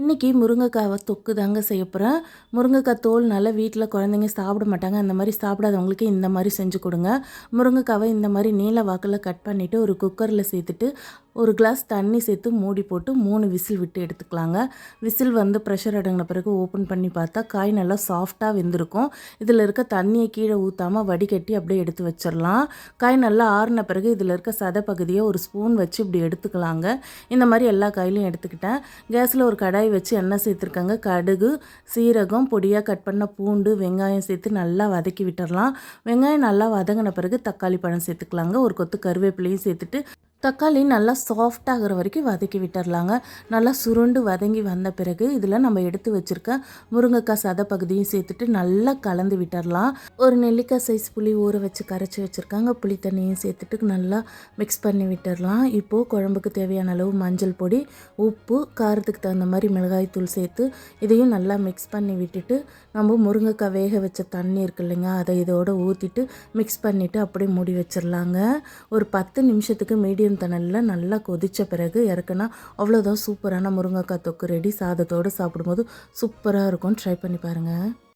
இன்றைக்கி முருங்கைக்காவை தொக்கு தாங்க செய்ய போகிறேன் முருங்கைக்காய் தோல்னால வீட்டில் குழந்தைங்க சாப்பிட மாட்டாங்க. அந்த மாதிரி சாப்பிடாதவங்களுக்கு இந்த மாதிரி செஞ்சு கொடுங்க. முருங்கைக்காவை இந்த மாதிரி நீல வாக்கில் கட் பண்ணிவிட்டு ஒரு குக்கரில் சேர்த்துட்டு ஒரு கிளாஸ் தண்ணி சேர்த்து மூடி போட்டு மூணு விசில் விட்டு எடுத்துக்கலாங்க. விசில் வந்து ப்ரெஷர் அடங்கின பிறகு ஓப்பன் பண்ணி பார்த்தா காய் நல்லா சாஃப்டாக வெந்திருக்கும். இதில் இருக்க தண்ணியை கீழே ஊற்றாமல் வடிகட்டி அப்படியே எடுத்து வச்சிடலாம். காய் நல்லா ஆறின பிறகு இதில் இருக்க சதை பகுதியை ஒரு ஸ்பூன் வச்சு இப்படி எடுத்துக்கலாங்க. இந்த மாதிரி எல்லா காயிலையும் எடுத்துக்கிட்டேன். கேஸில் ஒரு கடாய் வச்சு எண்ணெய் சேர்த்துருக்காங்க. கடுகு சீரகம் பொடியாக கட் பண்ண பூண்டு வெங்காயம் சேர்த்து நல்லா வதக்கி விட்டுடலாம். வெங்காயம் நல்லா வதங்கின பிறகு தக்காளி பழம் சேர்த்துக்கலாங்க. ஒரு கொத்து கருவேப்பிலையும் சேர்த்துட்டு தக்காளி நல்லா சாஃப்டாகிற வரைக்கும் வதக்கி விட்டுர்லாங்க. நல்லா சுருண்டு வதங்கி வந்த பிறகு இதில் நம்ம எடுத்து வச்சுருக்க முருங்கைக்காய் சத பகுதியும் சேர்த்துட்டு நல்லா கலந்து விட்டுடலாம் ஒரு நெல்லிக்காய் சைஸ் புளி ஊற வச்சு கரைச்சி வச்சுருக்காங்க. புளி தண்ணியும் சேர்த்துட்டு நல்லா மிக்ஸ் பண்ணி விட்டுடலாம் இப்போது குழம்புக்கு தேவையான அளவு மஞ்சள் பொடி உப்பு காரத்துக்கு தகுந்த மாதிரி மிளகாய் தூள் சேர்த்து இதையும் நல்லா மிக்ஸ் பண்ணி விட்டுட்டு நம்ம முருங்கைக்காய் வேக வச்ச தண்ணி இருக்கு இல்லைங்க அதை இதோட ஊற்றிட்டு மிக்ஸ் பண்ணிவிட்டு அப்படியே மூடி வச்சிடலாங்க ஒரு பத்து நிமிஷத்துக்கு மீடியம் தணலில் நல்லா கொதித்த பிறகு இறக்குனா அவ்வளோதான் சூப்பரான முருங்கைக்காய் தொக்கு ரெடி சாதத்தோடு சாப்பிடும்போது சூப்பராக இருக்கும் ட்ரை பண்ணி பாருங்கள்